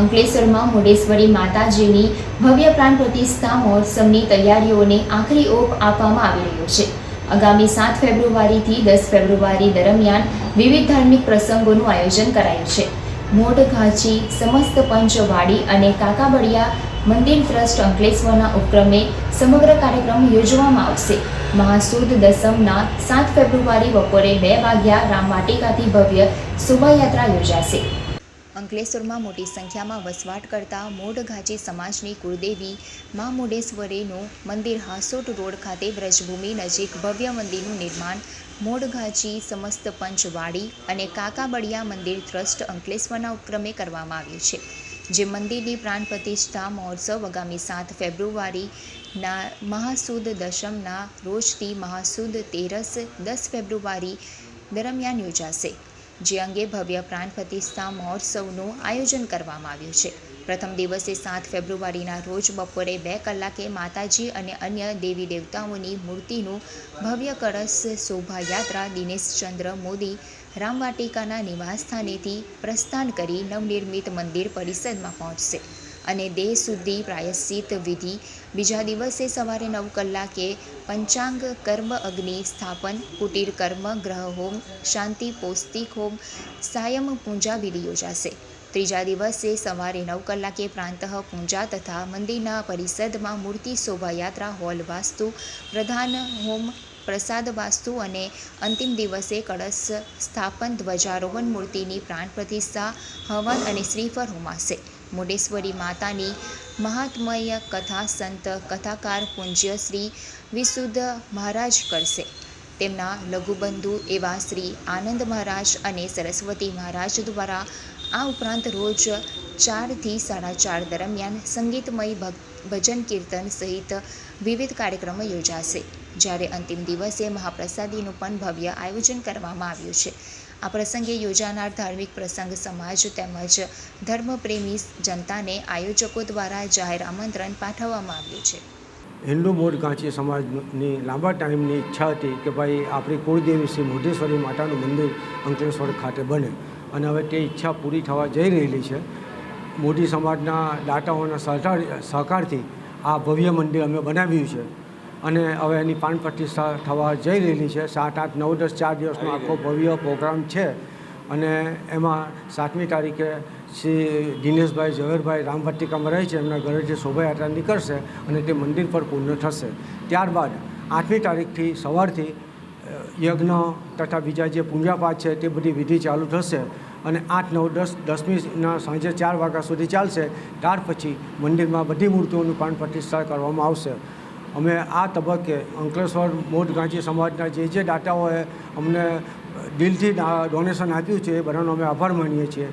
અંકલેશ્વરમાં મુડેશ્વરી માતાજીની ભવ્ય પ્રાણ પ્રતિષ્ઠા મહોત્સવની તૈયારીઓને આખરી ઓપ આપવામાં આવી રહ્યો છે. આગામી સાત ફેબ્રુઆરીથી દસ ફેબ્રુઆરી દરમિયાન વિવિધ ધાર્મિક પ્રસંગોનું આયોજન કરાયું છે. મોઢ ઘાંચી સમસ્ત પંચવાડી અને કાકાબડિયા મંદિર ટ્રસ્ટ અંકલેશ્વરના ઉપક્રમે સમગ્ર કાર્યક્રમ યોજવામાં આવશે. મહાસુદ દસમના સાત ફેબ્રુઆરી બપોરે બે વાગ્યા રામવાટિકાથી ભવ્ય શોભાયાત્રા યોજાશે. અંકલેશ્વરમાં મોટી સંખ્યામાં વસવાટ કરતા મોઢ સમાજની કુળદેવી મા મુડેશ્વરીનું મંદિર હાસોટ રોડ ખાતે વ્રજભૂમિ નજીક ભવ્ય મંદિરનું નિર્માણ મોઢ સમસ્ત પંચવાડી અને કાકાબડિયા મંદિર ટ્રસ્ટ અંકલેશ્વરના ઉપક્રમે કરવામાં આવ્યું છે, જે મંદિરની પ્રાણ પ્રતિષ્ઠા મહોત્સવ આગામી સાત ફેબ્રુઆરીના મહાસુદ દશમના રોજથી મહાસુદ તેરસ દસ ફેબ્રુઆરી દરમિયાન યોજાશે. જે અંગે ભવ્ય પ્રાણ પ્રતિષ્ઠા મહોત્સવનું આયોજન કરવામાં આવ્યું છે. પ્રથમ દિવસે સાત ફેબ્રુઆરીના રોજ બપોરે બે કલાકે માતાજી અને અન્ય દેવી દેવતાઓની મૂર્તિનું ભવ્ય કળશ શોભાયાત્રા દિનેશચંદ્ર મોદી રામવાટિકાના નિવાસસ્થાનેથી પ્રસ્થાન કરી નવનિર્મિત મંદિર પરિસરમાં પહોંચશે. અને દેહ શુદ્ધિ, પ્રાયશ્ચિત વિધિ. બીજા દિવસે સવારે નવ કલાકે પંચાંગ કર્મ અગ્નિ સ્થાપન, કુટીર કર્મ, ગ્રહ હોમ, શાંતિ પૌષ્ટિક હોમ, સાયમ પૂજા વિધિ યોજાશે. ત્રીજા દિવસે સવારે નવ કલાકે પ્રાંતઃ, પૂજા તથા મંદિરના પરિષદમાં મૂર્તિ શોભાયાત્રા, હોલ વાસ્તુ, પ્રધાન હોમ, પ્રસાદ વાસ્તુ અને અંતિમ દિવસે કળશ સ્થાપન, ધ્વજારોહણ મૂર્તિની પ્રાણ પ્રતિષ્ઠા, હવન અને શ્રીફળ હોમાશે. મુંડેશ્વરી માતાની મહાત્મય કથા સંત કથાકાર પૂજ્ય શ્રી વિશુદ્ધ મહારાજ કરશે. તેમના લઘુબંધુ એવા શ્રી આનંદ મહારાજ અને સરસ્વતી મહારાજ દ્વારા આ ઉપરાંત રોજ ચારથી સાડા ચાર દરમિયાન સંગીતમય ભજન કીર્તન સહિત વિવિધ કાર્યક્રમો યોજાશે. જ્યારે અંતિમ દિવસે મહાપ્રસાદીનું પણ ભવ્ય આયોજન કરવામાં આવ્યું છે. આ પ્રસંગે યોજાનાર ધાર્મિક પ્રસંગ સમાજ તેમજ ધર્મપ્રેમી જનતાને આયોજકો દ્વારા જાહેર આમંત્રણ પાઠવવામાં આવ્યું છે. હિન્દુ મોઢ કાંચી સમાજની લાંબા ટાઈમની ઈચ્છા હતી કે ભાઈ આપણી કુળદેવી શ્રી મોઢેશ્વરી માતાનું મંદિર અંકલેશ્વર ખાતે બને અને હવે તે ઈચ્છા પૂરી થવા જઈ રહેલી છે. મોદી સમાજના દાતાઓના સહકાર સહકારથી આ ભવ્ય મંદિર અમે બનાવ્યું છે. અને હવે એની પાન પ્રતિષ્ઠા થવા જઈ રહેલી છે. સાત આઠ નવ દસ ચાર દિવસનો આખો ભવ્ય પ્રોગ્રામ છે અને એમાં સાતમી તારીખે શ્રી દિનેશભાઈ ઝવેરભાઈ રામભટ્ટિકામાં રહે છે. એમના ઘરે જે શોભાયાત્રા નીકળશે અને તે મંદિર પર પૂર્ણ થશે. ત્યારબાદ આઠમી તારીખથી સવારથી યજ્ઞ તથા બીજા જે પૂજાપાઠ છે તે બધી વિધિ ચાલુ થશે અને આઠ નવ દસ દસમીના સાંજે ચાર વાગ્યા સુધી ચાલશે. ત્યાર પછી મંદિરમાં બધી મૂર્તિઓનું પ્રાણ પ્રતિષ્ઠા કરવામાં આવશે. અમે આ તબક્કે અંકલેશ્વર મોટ ગાંચી સમાજના જે જે દાતાઓએ અમને દિલથી ડોનેશન આપ્યું છે એ બધાનો અમે આભાર માનીએ છીએ.